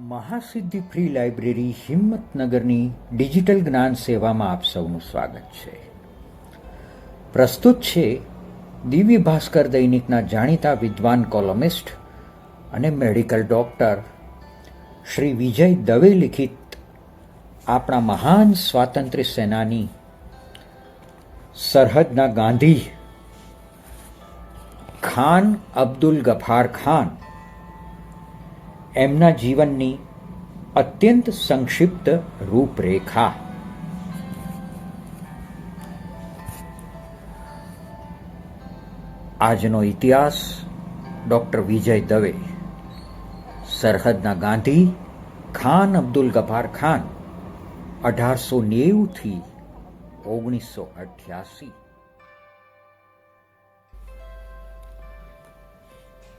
મહાસિદ્ધિ free library હિંમતનગરની digital જ્ઞાન સેવામાં આપ સૌનું સ્વાગત છે. પ્રસ્તુત છે દિવ્ય ભાસ્કર દૈનિકના જાણીતા વિદ્વાન કોલમિસ્ટ અને મેડિકલ ડોક્ટર શ્રી વિજય દવે લિખિત આપણા મહાન સ્વાતંત્ર્ય સેનાની સરહદના ગાંધી ખાન અબ્દુલ ગફાર ખાન એમના જીવનની અત્યંત સંક્ષિપ્ત રૂપરેખા. આજનો ઇતિહાસ ડૉક્ટર વિજય દવે, સરહદના ગાંધી ખાન અબ્દુલ ગફાર ખાન, અઢારસો નેવુંથી ઓગણીસો અઠ્યાસી.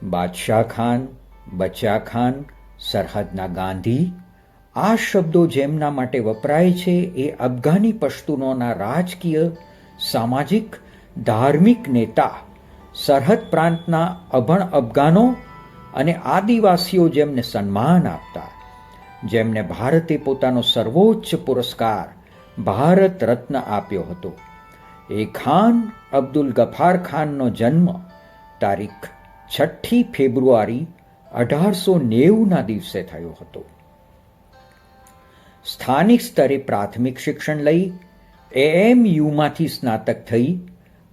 બાદશાહ ખાન બચ્ચા ખાન, સરહદના ગાંધી, આ શબ્દો જેમના માટે વપરાય છે એ અફઘાની પશ્તુનોના રાજકીય, સામાજિક, ધાર્મિક નેતા, સરહદ પ્રાંતના અભણ અફઘાનો અને આદિવાસીઓ જેમને સન્માન આપતા, જેમને ભારતે પોતાનો સર્વોચ્ચ પુરસ્કાર ભારત રત્ન આપ્યો હતો. એ ખાન અબ્દુલ ગફાર ખાનનો જન્મ તારીખ છઠ્ઠી ફેબ્રુઆરી અઢારસો નેવુંના દિવસે થયો હતો. સ્થાનિક સ્તરે પ્રાથમિક શિક્ષણ લઈ, એએમયુમાંથી સ્નાતક થઈ,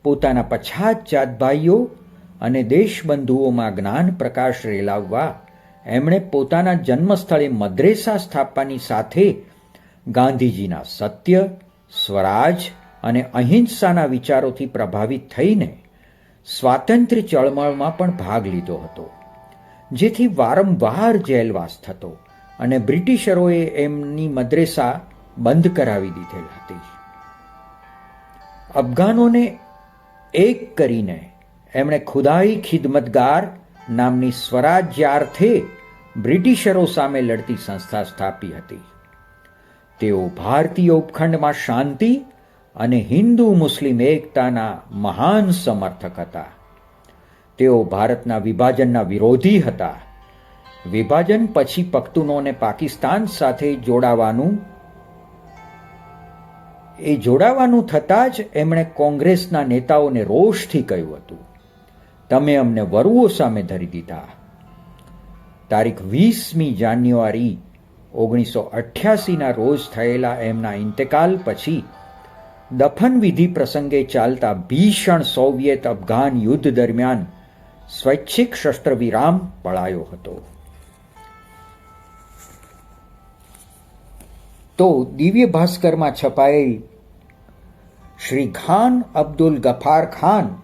પોતાના પછાત જાતભાઈઓ અને દેશબંધુઓમાં જ્ઞાન પ્રકાશ રેલાવવા એમણે પોતાના જન્મસ્થળે મદ્રેસા સ્થાપવાની સાથે ગાંધીજીના સત્ય, સ્વરાજ અને અહિંસાના વિચારોથી પ્રભાવિત થઈને સ્વાતંત્ર્ય ચળવળમાં પણ ભાગ લીધો હતો. જેથી વારંવાર જેલવાસ થતો અને બ્રિટિશરોએ એમની મદ્રેસા બંધ કરાવી દીધેલ હતી. અફઘાનોને એક કરીને એમણે ખુદાઈ ખિદમતગાર નામની સ્વરાજ્યાર્થે બ્રિટિશરો સામે લડતી સંસ્થા સ્થાપી હતી. તેઓ ભારતીય ઉપખંડમાં શાંતિ અને હિન્દુ મુસ્લિમ એકતાના મહાન સમર્થક હતા. તેઓ ભારતના વિભાજનના વિરોધી હતા. વિભાજન પછી પખ્તુનોને પાકિસ્તાન સાથે જોડાવાનું, એ જોડાવાનું થતાં જ એમણે કોંગ્રેસના નેતાઓને રોષથી કહ્યું હતું, તમે અમને વરુઓ સામે ધરી દીધા. તારીખ વીસમી જાન્યુઆરી ઓગણીસો અઠ્યાસીના રોજ થયેલા એમના ઇન્તેકાલ પછી દફનવિધિ પ્રસંગે ચાલતા ભીષણ સોવિયેત અફઘાન યુદ્ધ દરમિયાન સ્વૈચ્છિક શસ્ત્ર વિરામ પળાયો હતો. તો દિવ્ય ભાસ્કરમાં છપાયેલ શ્રી ખાન અબ્દુલ ગફાર ખાન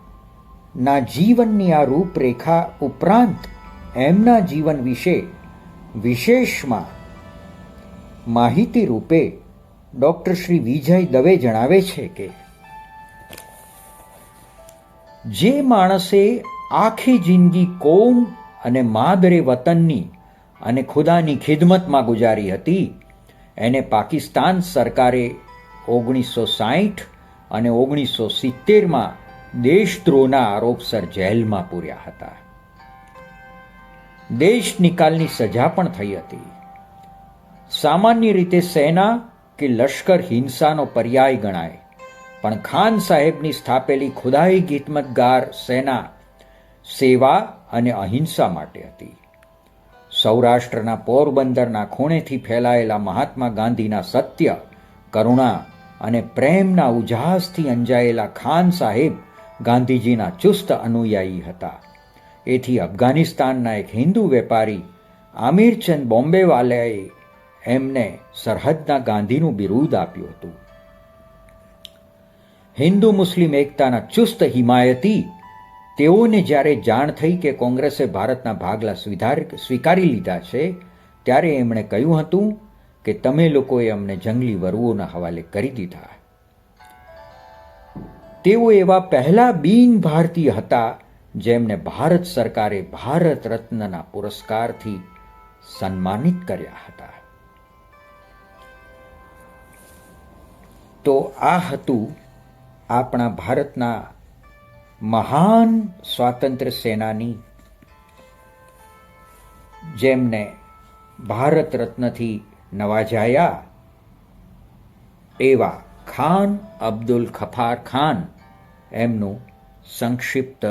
ના જીવનની આ રૂપરેખા ઉપરાંત એમના જીવન વિશે વિશેષમાં માહિતી રૂપે ડોક્ટર શ્રી વિજય દવે જણાવે છે કે, જે માણસે આખી જિંદગી કોમ અને માદરે વતનની અને ખુદાની ખિદમતમાં ગુજારી હતી. એને પાકિસ્તાન સરકારે ઓગણીસો સાહીઠ અને ઓગણીસો સિત્તેરમાં દેશદ્રોહના આરોપસર જેલમાં પૂર્યા હતા. દેશ નિકાલની સજા પણ થઈ હતી. સામાન્ય રીતે સેના કે લશ્કર હિંસાનો પર્યાય ગણાય, પણ ખાન સાહેબની સ્થાપેલી ખુદાઈ ગીતમતગાર સેના સેવા અને અહિંસા માટે હતી. સૌરાષ્ટ્રના પોરબંદરના ખૂણેથી ફેલાયેલા મહાત્મા ગાંધીના સત્ય, કરુણા અને પ્રેમના ઉજાસથી અંજાયેલા ખાન સાહેબ ગાંધીજીના ચુસ્ત અનુયાયી હતા. એથી અફઘાનિસ્તાનના એક હિન્દુ વેપારી આમિરચંદ બોમ્બેવાલાએ એમને સરહદના ગાંધીનું બિરુદ આપ્યું હતું. હિન્દુ મુસ્લિમ એકતાના ચુસ્ત હિમાયતી તેઓને જ્યારે જાણ થઈ કે કોંગ્રેસે ભારતના ભાગલા સ્વીધાર, સ્વીકારી લીધા છે, ત્યારે એમણે કહ્યું હતું કે તમે લોકોએ અમને જંગલી વરુઓના હવાલે કરી દીધા. તેઓ એવા પહેલા બિન ભારતીય હતા, જેમને ભારત સરકારે ભારત રત્નના પુરસ્કારથી સન્માનિત કર્યા હતા. તો આ હતું આપણા ભારતના મહાન સ્વાતંત્ર્ય સેનાની જેમને ભારત રત્નથી નવાજાયા એવા ખાન અબ્દુલ ખફાર ખાન એમનું સંક્ષિપ્ત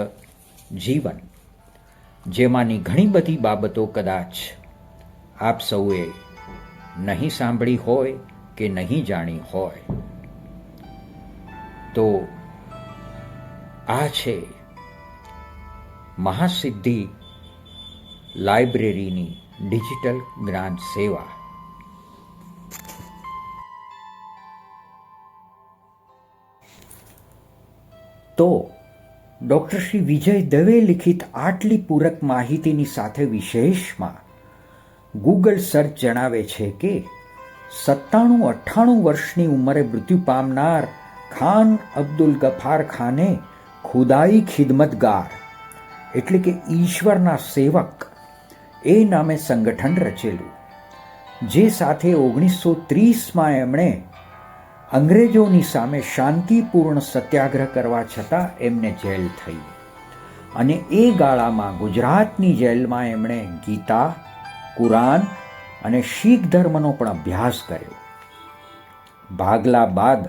જીવન. જેમાંની ઘણી બધી બાબતો કદાચ આપ સૌએ નહીં સાંભળી હોય કે નહીં જાણી હોય. તો આ છે મહાસિદ્ધિ લાઇબ્રેરીની ડિજિટલ જ્ઞાન સેવા. તો ડૉક્ટર શ્રી વિજય દવે લિખિત આટલી પૂરક માહિતીની સાથે વિશેષમાં ગૂગલ સર્ચ જણાવે છે કે સત્તાણું અઠ્ઠાણું વર્ષની ઉંમરે મૃત્યુ પામનાર ખાન અબ્દુલ ગફાર ખાને ખુદાઈ ખિદમતગાર એટલે કે ઈશ્વરના સેવક એ નામે સંગઠન રચેલું. જે સાથે ઓગણીસો ત્રીસમાં એમણે અંગ્રેજોની સામે શાંતિપૂર્ણ સત્યાગ્રહ કરવા છતાં એમને જેલ થઈ. અને એ ગાળામાં ગુજરાતની જેલમાં એમણે ગીતા, કુરાન અને શીખ ધર્મનો પણ અભ્યાસ કર્યો. ભાગલા બાદ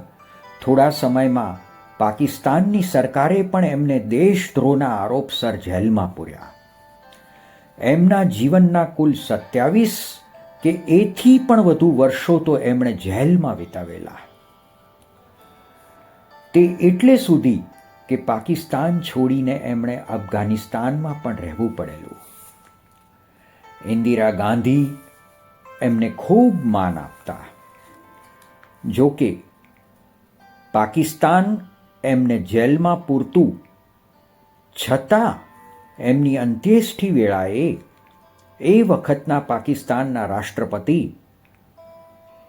થોડા સમયમાં પાકિસ્તાનની સરકારે પણ એમને દેશદ્રોહના આરોપસર જેલમાં પૂર્યા. એમના જીવનના કુલ સત્યાવીસ કે એથી પણ વધુ વર્ષો તો એમણે જેલમાં વિતાવેલા. તે એટલે સુધી કે પાકિસ્તાન છોડીને એમણે અફઘાનિસ્તાનમાં પણ રહેવું પડેલું. ઇન્દિરા ગાંધી એમને ખૂબ માન આપતા. જોકે પાકિસ્તાન એમને જેલમાં પૂરતું. છતાં એમની અંત્યેષ્ટિ વેળાએ એ વખતના પાકિસ્તાનના રાષ્ટ્રપતિ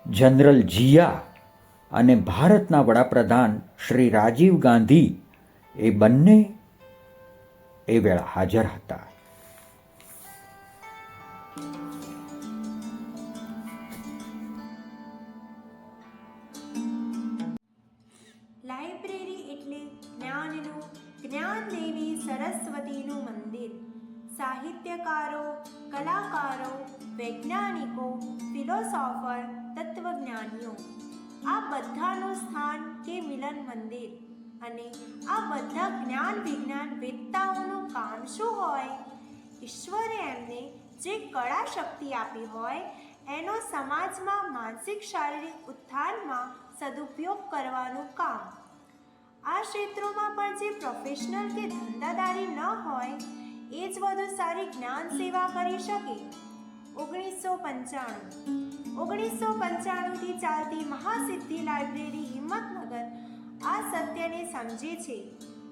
જનરલ જિયા અને ભારતના વડાપ્રધાન શ્રી રાજીવ ગાંધી એ બંને એ વેળા હાજર હતા. સાહિત્યકારો, કલાકારો, વૈજ્ઞાનિકો, ફિલોસોફર, તત્વજ્ઞાનીઓ. આ બધાનું સ્થાન કે મિલન મંદિર અને આ બધા જ્ઞાન વિજ્ઞાન વેદતાઓનું કામ શું હોય? ઈશ્વરે એમને જે કળા શક્તિ આપી હોય, એનો સમાજમાં માનસિક શારીરિક ઉત્થાનમાં સદુપયોગ કરવાનું કામ. આ ક્ષેત્રોમાં પણ જે પ્રોફેશનલ કે ધંધાદારી ન હોય એ જ વધુ સારી જ્ઞાન સેવા કરી શકે. ઓગણીસો પંચાણું. ઓગણીસો પંચાણુંથી ચાલતી મહાસિદ્ધિ લાઇબ્રેરી હિંમતનગર આ સત્યને સમજે છે.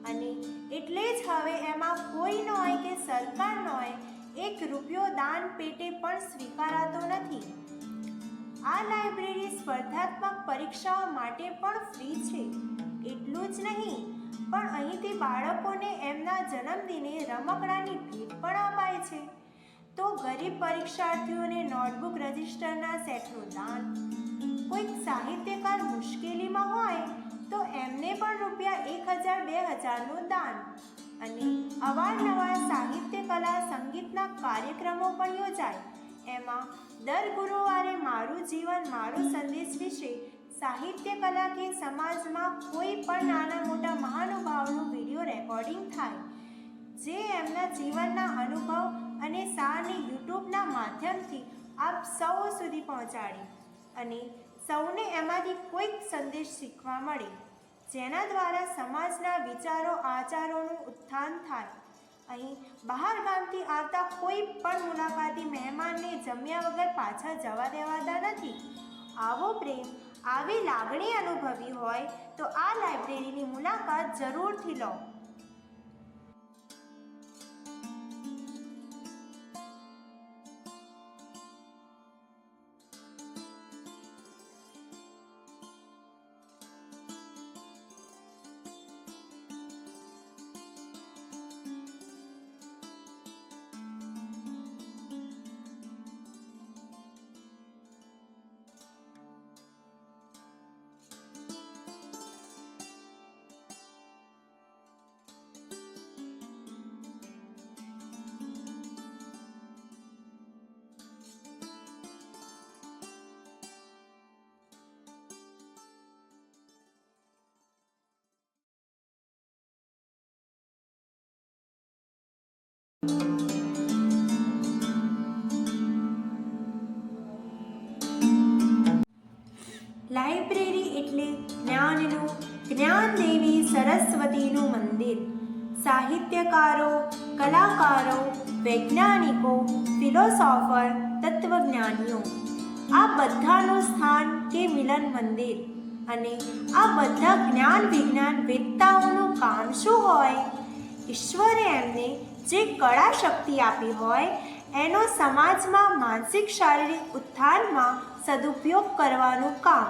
અને એટલે જ હવે એમાં કોઈ ન હોય કે સરકાર હોય એક રૂપિયો દાન પેટે પણ સ્વીકારાતો નથી. આ લાઇબ્રેરી સ્પર્ધાત્મક પરીક્ષાઓ માટે પણ ફ્રી છે. એટલું જ નહીં પણ અહીંથી બાળકોને એમના જન્મદિને રમકડાની ભેટ પણ અપાય છે. તો ગરીબ પરીક્ષાર્થીઓને નોટબુક રજિસ્ટરના સેટનું દાન. કોઈક સાહિત્યકાર મુશ્કેલીમાં હોય તો એમને પણ રૂપિયા એક હજાર, બે હજારનું દાન. અને અવારનવાર સાહિત્ય, કલા, સંગીતના કાર્યક્રમો પણ યોજાય. એમાં દર ગુરુવારે મારું જીવન, મારો સંદેશ વિશે સાહિત્ય કલા કે સમાજમાં કોઈ પણ નાના મોટા મહાનુભાવનું વીડિયો રેકોર્ડિંગ થાય, જે એમના જીવનના અનુભવ અને સારની યુટ્યુબના માધ્યમથી આપ સૌ સુધી પહોંચાડી અને સૌને એમાંથી કોઈક સંદેશ શીખવા મળે, જેના દ્વારા સમાજના વિચારો, આચારોનું ઉત્થાન થાય. અહીં બહાર ગામથી આવતા કોઈ પણ મુલાકાતી મહેમાનને જમ્યા વગર પાછા જવા દેવાતા નથી. આવો પ્રેમ આવી લાગણી અનુભવી હોય તો આ લાઇબ્રેરીની મુલાકાત જરૂરથી લો. લાઇબ્રેરી એટલે જ્ઞાનનું, જ્ઞાનદેવી સરસ્વતીનું મંદિર. સાહિત્યકારો, કલાકારો, વૈજ્ઞાનિકો, ફિલોસોફર, તત્વજ્ઞાનીઓ. આ બધાનું સ્થાન કે મિલન મંદિર. અને આ બધા જ્ઞાન વિજ્ઞાન વેદતાઓનું કામ શું હોય? ઈશ્વરે એમને જે કળા શક્તિ આપી હોય એનો સમાજમાં માનસિક શારીરિક ઉત્થાનમાં સદુપયોગ કરવાનું કામ.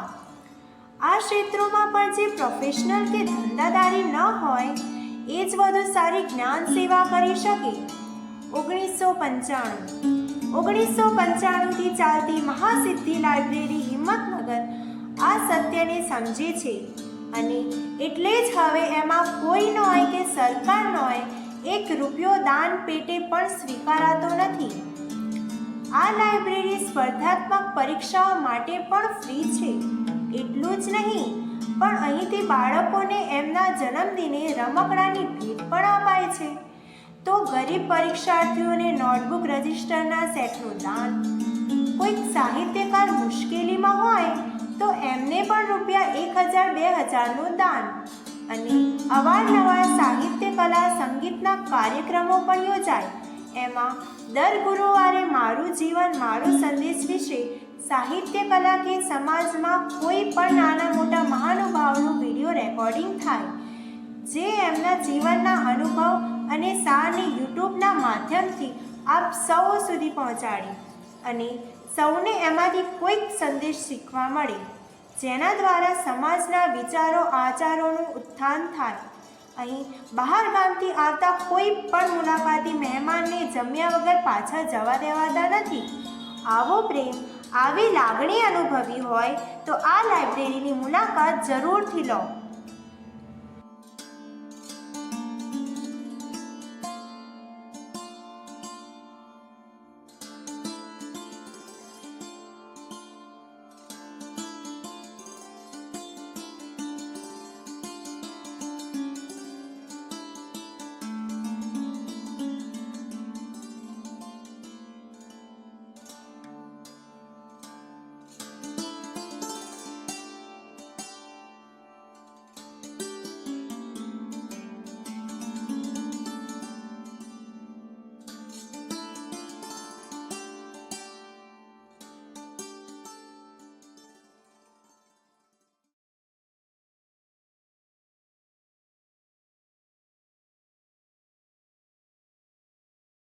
આ ક્ષેત્રોમાં પણ જે પ્રોફેશનલ કે ધંધાદારી ન હોય, એ જ વધુ સારી જ્ઞાન સેવા કરી શકે. ઓગણીસો પંચાણું. ઓગણીસો પંચાણુંથી ચાલતી મહાસિદ્ધિ લાઇબ્રેરી હિંમતનગર આ સત્યને સમજે છે. અને એટલે જ હવે એમાં કોઈ ન હોય કે સરકાર ન હોય એક રૂપિયો દાન પેટે પણ સ્વીકારાતો નથી. આ લાઇબ્રેરી સ્પર્ધાત્મક પરીક્ષાઓ માટે પણ ફ્રી છે. એટલું જ નહીં, પણ અહીંથી બાળકોને એમના જન્મદિને રમકડાની ભેટ પણ અપાય છે. તો ગરીબ પરીક્ષાર્થીઓને નોટબુક રજિસ્ટરના સેટનું દાન, કોઈક સાહિત્યકાર મુશ્કેલીમાં હોય, તો એમને પણ રૂપિયા એક હજાર, બે હજારનું દાન. અને અવારનવાર સાહિત્ય, કલા, સંગીતના કાર્યક્રમો પણ યોજાય. એમાં દર ગુરુવારે મારું જીવન, મારો સંદેશ વિશે સાહિત્ય, કલા કે સમાજમાં કોઈ પણ નાના મોટા મહાનુભાવનું વીડિયો રેકોર્ડિંગ થાય. જે એમના જીવનના અનુભવ અને સારને યુટ્યુબના માધ્યમથી આપ સૌ સુધી પહોંચાડી. અને સૌને એમાંથી કોઈક સંદેશ શીખવા મળે. જેના દ્વારા સમાજના વિચારો, આચારોનું ઉત્થાન થાય. અહીં બહાર ગામથી આવતા કોઈ પણ મુલાકાતી મહેમાનને જમ્યા વગર પાછા જવા દેવાતા નથી. આવો પ્રેમ, આવી લાગણી અનુભવી હોય તો આ લાઇબ્રેરીની મુલાકાત જરૂરથી લો.